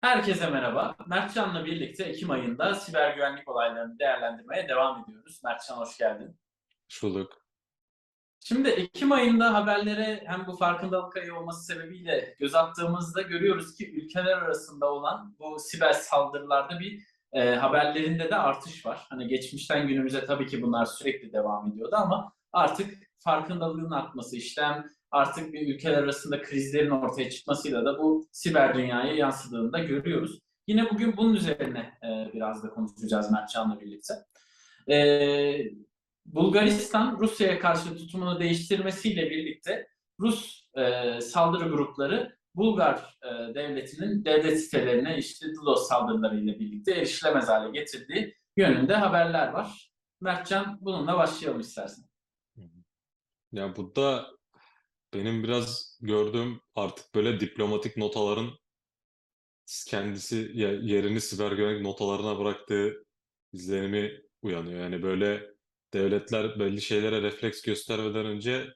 Herkese merhaba. Mertcan'la birlikte Ekim ayında siber güvenlik olaylarını değerlendirmeye devam ediyoruz. Mertcan hoş geldin. Hoş bulduk. Şimdi Ekim ayında haberlere hem bu farkındalık ayı olması sebebiyle göz attığımızda görüyoruz ki ülkeler arasında olan bu siber saldırılarda bir e, haberlerinde de artış var. Hani geçmişten günümüze tabii ki bunlar sürekli devam ediyordu ama artık farkındalığın artması, işlem artık bir ülkeler arasında krizlerin ortaya çıkmasıyla da bu siber dünyaya yansıdığını da görüyoruz. Yine bugün bunun üzerine e, biraz da konuşacağız Mertcan'la birlikte. E, Bulgaristan Rusya'ya karşı tutumunu değiştirmesiyle birlikte Rus e, saldırı grupları Bulgar e, devletinin devlet sitelerine işte DDoS saldırılarıyla birlikte erişilemez hale getirdiği yönünde haberler var. Mertcan bununla başlayalım istersen. Ya burada benim biraz gördüğüm artık böyle diplomatik notaların kendisi ye- yerini siber güvenlik notalarına bıraktığı izlenimi uyanıyor. Yani böyle devletler belli şeylere refleks göstermeden önce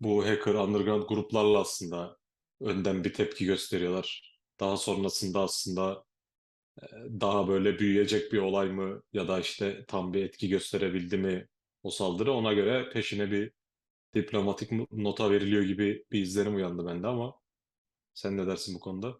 bu hacker underground gruplarla aslında önden bir tepki gösteriyorlar. Daha sonrasında aslında e, daha böyle büyüyecek bir olay mı ya da işte tam bir etki gösterebildi mi o saldırı ona göre peşine bir diplomatik nota veriliyor gibi bir izlenim uyandı bende ama sen ne dersin bu konuda?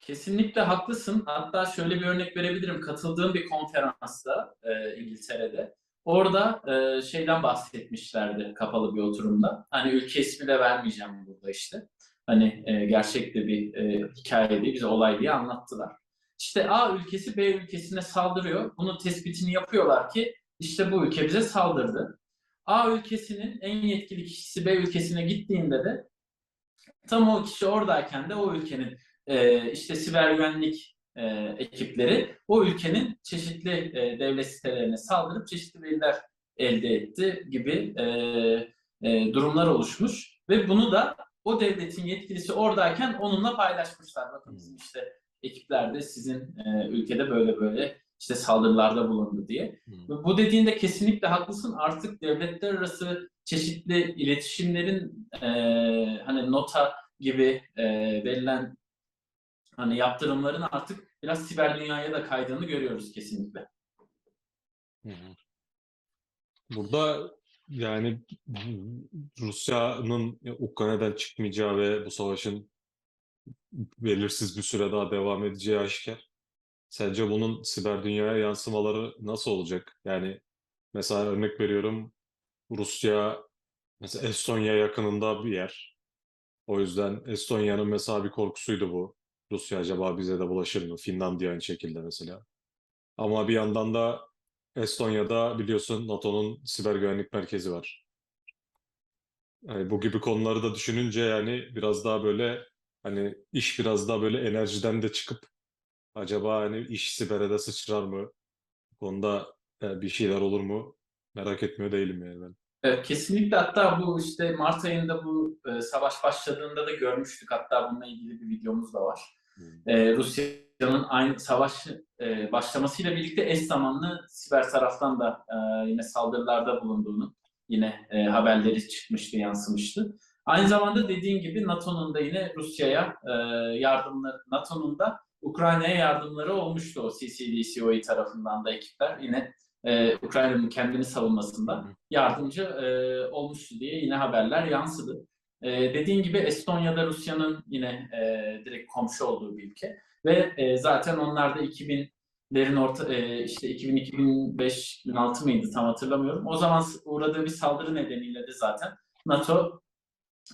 Kesinlikle haklısın. Hatta şöyle bir örnek verebilirim. Katıldığım bir konferansta e, İngiltere'de. Orada e, şeyden bahsetmişlerdi kapalı bir oturumda. Hani ülke ismi de vermeyeceğim burada işte. Hani e, gerçek de bir e, hikaye değil, bize olay diye anlattılar. İşte A ülkesi B ülkesine saldırıyor. Bunun tespitini yapıyorlar ki işte bu ülke bize saldırdı. A ülkesinin en yetkili kişisi B ülkesine gittiğinde de tam o kişi oradayken de o ülkenin e, işte siber güvenlik e, ekipleri o ülkenin çeşitli e, devlet sitelerine saldırıp çeşitli veriler elde etti gibi e, e, durumlar oluşmuş ve bunu da o devletin yetkilisi oradayken onunla paylaşmışlar. Bakın bizim işte ekiplerde sizin e, ülkede böyle böyle işte saldırılarda bulundu diye. Hmm. Bu dediğinde kesinlikle haklısın. Artık devletler arası çeşitli iletişimlerin e, hani nota gibi e, verilen hani yaptırımların artık biraz siber dünyaya da kaydığını görüyoruz kesinlikle. Burada yani Rusya'nın Ukrayna'dan çıkmayacağı ve bu savaşın belirsiz bir süre daha devam edeceği aşikar. Sence bunun siber dünyaya yansımaları nasıl olacak? Yani mesela örnek veriyorum Rusya mesela Estonya yakınında bir yer. O yüzden Estonya'nın mesela bir korkusuydu bu. Rusya acaba bize de bulaşır mı? Finlandiya aynı şekilde mesela. Ama bir yandan da Estonya'da biliyorsun NATO'nun siber güvenlik merkezi var. Yani bu gibi konuları da düşününce yani biraz daha böyle hani iş biraz daha böyle enerjiden de çıkıp acaba hani iş sibere de sıçrar mı? Bu konuda e, bir şeyler olur mu? Merak etmiyor değilim yani ben. Evet, kesinlikle hatta bu işte Mart ayında bu e, savaş başladığında da görmüştük. Hatta bununla ilgili bir videomuz da var. Hmm. e, Rusya'nın aynı savaş e, başlamasıyla birlikte eş zamanlı siber taraftan da e, yine saldırılarda bulunduğunu yine e, haberleri çıkmıştı, yansımıştı. Aynı zamanda dediğin gibi NATO'nun da yine Rusya'ya e, yardımları, NATO'nun da Ukrayna'ya yardımları olmuştu o CCDCOE tarafından da ekipler yine e, Ukrayna'nın kendini savunmasında yardımcı e, olmuştu diye yine haberler yansıdı. E, dediğin gibi Estonya'da Rusya'nın yine e, direkt komşu olduğu bir ülke ve e, zaten onlar da 2000'lerin orta e, işte 2000-2005-2006 mıydı tam hatırlamıyorum. O zaman uğradığı bir saldırı nedeniyle de zaten NATO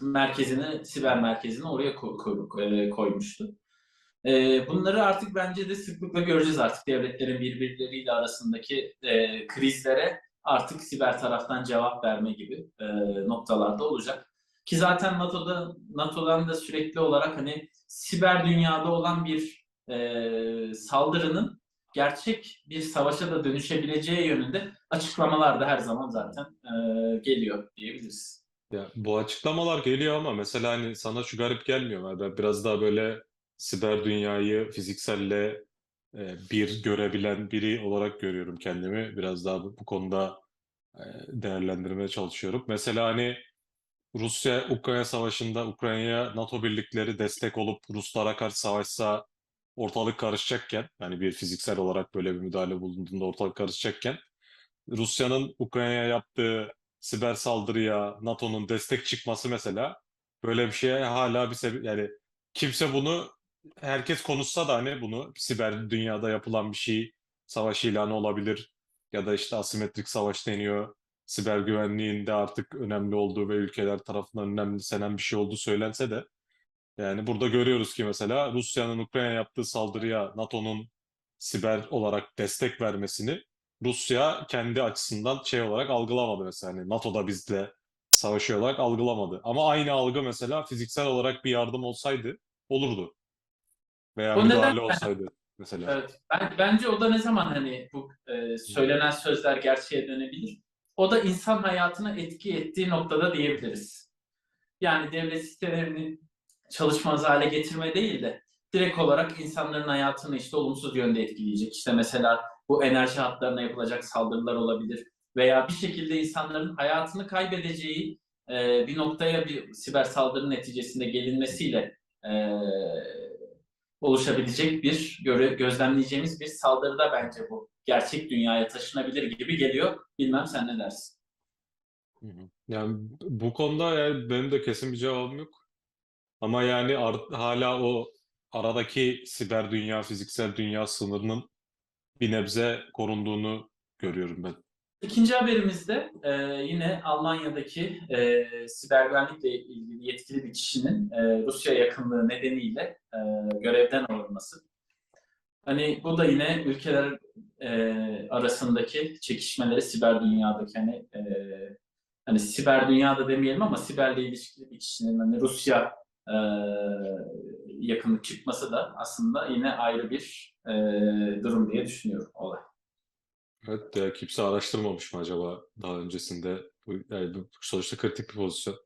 merkezini, siber merkezini oraya ko- ko- e, koymuştu. E, bunları artık bence de sıklıkla göreceğiz artık devletlerin birbirleriyle arasındaki e, krizlere artık siber taraftan cevap verme gibi e, noktalarda olacak. Ki zaten NATO'da NATO'dan da sürekli olarak hani siber dünyada olan bir e, saldırının gerçek bir savaşa da dönüşebileceği yönünde açıklamalar da her zaman zaten e, geliyor diyebiliriz. Ya bu açıklamalar geliyor ama mesela hani sana şu garip gelmiyor mu? Ben biraz daha böyle siber dünyayı fizikselle e, bir görebilen biri olarak görüyorum kendimi. Biraz daha bu, bu konuda e, değerlendirmeye çalışıyorum. Mesela hani Rusya-Ukrayna savaşında Ukrayna'ya NATO birlikleri destek olup Ruslara karşı savaşsa ortalık karışacakken yani bir fiziksel olarak böyle bir müdahale bulunduğunda ortalık karışacakken Rusya'nın Ukrayna'ya yaptığı siber saldırıya NATO'nun destek çıkması mesela böyle bir şeye hala bir sebep yani kimse bunu herkes konuşsa da hani bunu siber dünyada yapılan bir şey savaş ilanı olabilir ya da işte asimetrik savaş deniyor. Siber güvenliğin de artık önemli olduğu ve ülkeler tarafından önemsenen bir şey olduğu söylense de yani burada görüyoruz ki mesela Rusya'nın Ukrayna'ya yaptığı saldırıya NATO'nun siber olarak destek vermesini Rusya kendi açısından şey olarak algılamadı mesela. Hani NATO'da bizle savaşıyor olarak algılamadı. Ama aynı algı mesela fiziksel olarak bir yardım olsaydı olurdu. Veya O müdahale neden- olsaydı mesela. Evet. Ben, bence o da ne zaman hani bu e, söylenen sözler gerçeğe dönebilir? O da insan hayatına etki ettiği noktada diyebiliriz. Yani devlet sitelerini çalışmaz hale getirme değil de direkt olarak insanların hayatını işte olumsuz yönde etkileyecek. İşte mesela bu enerji hatlarına yapılacak saldırılar olabilir veya bir şekilde insanların hayatını kaybedeceği e, bir noktaya bir siber saldırı neticesinde gelinmesiyle e, oluşabilecek bir gözlemleyeceğimiz bir saldırıda bence bu. Gerçek dünyaya taşınabilir gibi geliyor. Bilmem sen ne dersin? Yani bu konuda yani benim de kesin bir cevabım yok. Ama yani hala o aradaki siber dünya, fiziksel dünya sınırının bir nebze korunduğunu görüyorum ben. İkinci haberimizde e, yine Almanya'daki e, siber güvenlikle ilgili yetkili bir kişinin e, Rusya yakınlığı nedeniyle e, görevden alınması. Hani bu da yine ülkeler e, arasındaki çekişmeleri siber dünyadaki hani e, hani siber dünyada demeyelim ama siberle ilişkili bir kişinin hani Rusya e, yakınlık çıkması da aslında yine ayrı bir e, durum diye düşünüyorum olay. Evet ya kimse araştırmamış mı acaba daha öncesinde? Bu- Yani bu sonuçta kritik bir pozisyon.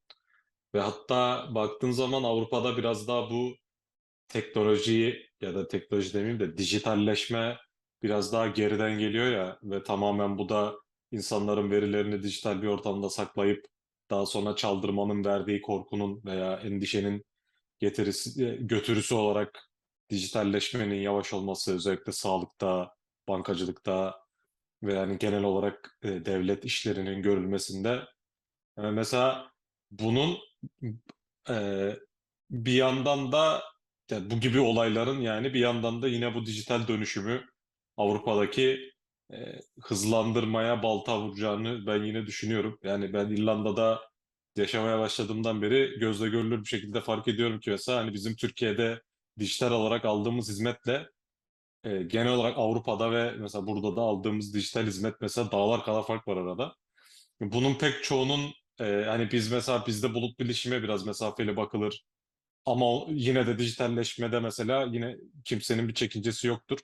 Ve hatta baktığın zaman Avrupa'da biraz daha bu teknolojiyi ya da teknoloji demeyeyim de dijitalleşme biraz daha geriden geliyor ya ve tamamen bu da insanların verilerini dijital bir ortamda saklayıp daha sonra çaldırmanın verdiği korkunun veya endişenin getirisi, götürüsü olarak dijitalleşmenin yavaş olması özellikle sağlıkta, bankacılıkta ve yani genel olarak e, devlet işlerinin görülmesinde e, mesela bunun e, bir yandan da yani bu gibi olayların yani bir yandan da yine bu dijital dönüşümü Avrupa'daki e, hızlandırmaya balta vuracağını ben yine düşünüyorum. Yani ben İrlanda'da yaşamaya başladığımdan beri gözle görülür bir şekilde fark ediyorum ki mesela hani bizim Türkiye'de dijital olarak aldığımız hizmetle e, genel olarak Avrupa'da ve mesela burada da aldığımız dijital hizmet mesela dağlar kadar fark var arada. Bunun pek çoğunun e, hani biz mesela bizde bulut bilişime biraz mesafeli bakılır. Ama yine de dijitalleşmede mesela yine kimsenin bir çekincesi yoktur.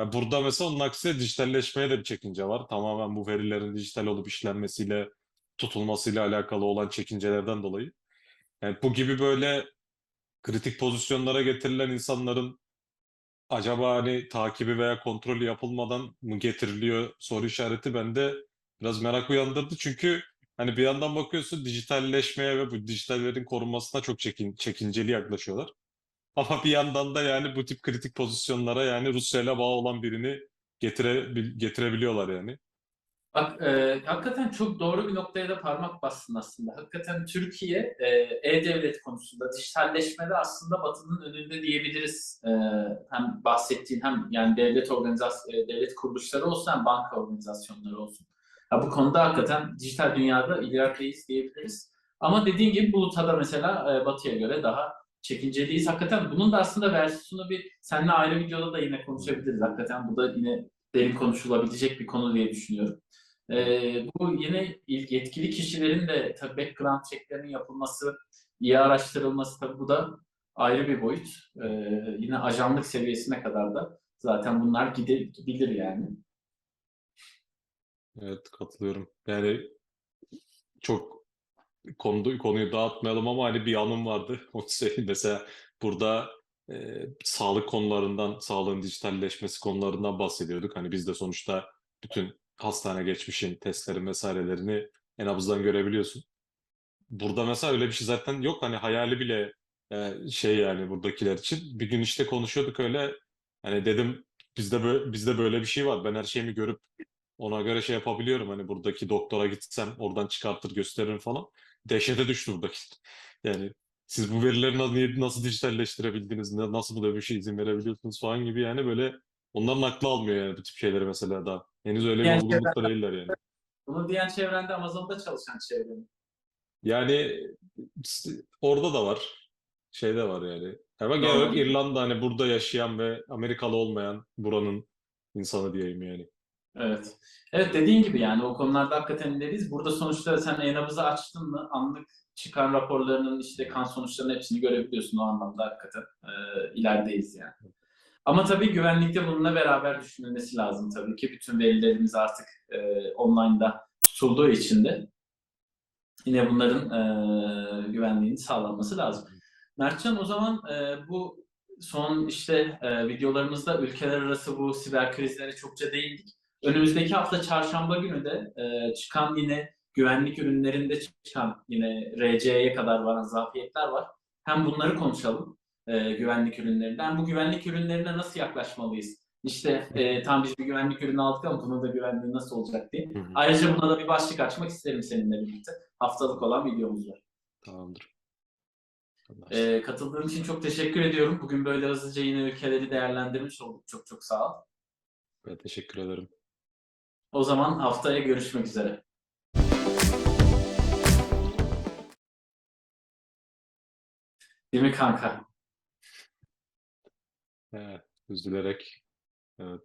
Ya burada mesela onun aksine dijitalleşmeye de bir çekince var. Tamamen bu verilerin dijital olup işlenmesiyle, tutulmasıyla alakalı olan çekincelerden dolayı. Yani bu gibi böyle kritik pozisyonlara getirilen insanların acaba hani takibi veya kontrolü yapılmadan mı getiriliyor soru işareti bende biraz merak uyandırdı. Çünkü hani bir yandan bakıyorsun dijitalleşmeye ve bu dijitallerin korunmasına çok çekin, çekinceli yaklaşıyorlar. Ama bir yandan da yani bu tip kritik pozisyonlara yani Rusya ile bağ olan birini getire, getirebiliyorlar yani. Bak e, hakikaten çok doğru bir noktaya da parmak bastın aslında. Hakikaten Türkiye e, e-devlet konusunda dijitalleşmede aslında Batı'nın önünde diyebiliriz. E, hem bahsettiğin hem yani devlet organizasyon devlet kuruluşları olsun hem banka organizasyonları olsun. Ya bu konuda hakikaten dijital dünyada ilerideyiz diyebiliriz. Ama dediğin gibi Bulut'a mesela e, Batı'ya göre daha çekinceliyiz. Hakikaten bunun da aslında versiyonu bir seninle ayrı videoda da yine konuşabiliriz. Hakikaten bu da yine derin konuşulabilecek bir konu diye düşünüyorum. Ee, bu yine ilk yetkili kişilerin de tabii background checklerinin yapılması, iyi araştırılması tabii bu da ayrı bir boyut. Ee, yine ajanlık seviyesine kadar da zaten bunlar gider, gidilir yani. Evet katılıyorum. Yani çok konu, konuyu dağıtmayalım ama hani bir anım vardı. Onu söyleyeyim. Mesela burada e, sağlık konularından, sağlığın dijitalleşmesi konularından bahsediyorduk. Hani biz de sonuçta bütün hastane geçmişin testlerin vesairelerini en nabızdan görebiliyorsun. Burada mesela öyle bir şey zaten yok. Hani hayali bile e, şey yani buradakiler için. Bir gün işte konuşuyorduk öyle. Hani dedim bizde böyle, bizde böyle bir şey var. Ben her şeyimi görüp ona göre şey yapabiliyorum. Hani buradaki doktora gitsem oradan çıkartır gösteririm falan. Dehşete düştü buradaki. Yani siz bu verileri nasıl, dijitalleştirebildiniz? na- Nasıl böyle bir şey izin verebiliyorsunuz falan gibi yani böyle onların aklı almıyor yani bu tip şeyleri mesela daha. Henüz öyle bir Yani olgunlukta değiller yani. Bunu diyen çevrende Amazon'da çalışan çevrenin. Yani orada da var. Şeyde var yani. Ama genel olarak. İrlanda hani burada yaşayan ve Amerikalı olmayan buranın insanı diyeyim yani. Evet. Evet dediğin gibi yani o konularda hakikaten ileriyiz. Burada sonuçta sen e-nabızı açtın mı anlık çıkan raporlarının işte kan sonuçlarının hepsini görebiliyorsun o anlamda hakikaten e, ilerideyiz yani. Ama tabii güvenlikte bununla beraber düşünülmesi lazım tabii ki. Bütün verilerimiz artık e, online'da tutulduğu için de yine bunların e, güvenliğinin sağlanması lazım. Mertcan o zaman e, bu son işte e, videolarımızda ülkeler arası bu siber krizlere çokça değindik. Önümüzdeki hafta çarşamba günü de e, çıkan yine güvenlik ürünlerinde çıkan yine RC'ye kadar varan zafiyetler var. Hem bunları konuşalım e, güvenlik ürünlerinden. Bu güvenlik ürünlerine nasıl yaklaşmalıyız? İşte e, tam biz bir güvenlik ürünü aldık ama bunun da güvenliği nasıl olacak diye. Hı hı. Ayrıca buna da bir başlık açmak isterim seninle birlikte. Haftalık olan videomuz var. Tamamdır. Ee, katıldığın için çok teşekkür ediyorum. Bugün böyle hızlıca yine ülkeleri değerlendirmiş olduk. Çok çok sağ ol. Ben teşekkür ederim. O zaman haftaya görüşmek üzere. Değil mi kanka? He, üzülerek. Evet.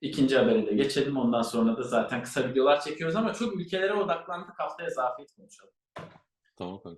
İkinci habere de geçelim. Ondan sonra da zaten kısa videolar çekiyoruz ama çok ülkelere odaklandık. Haftaya zafiyet konuşalım. Tamam kanka.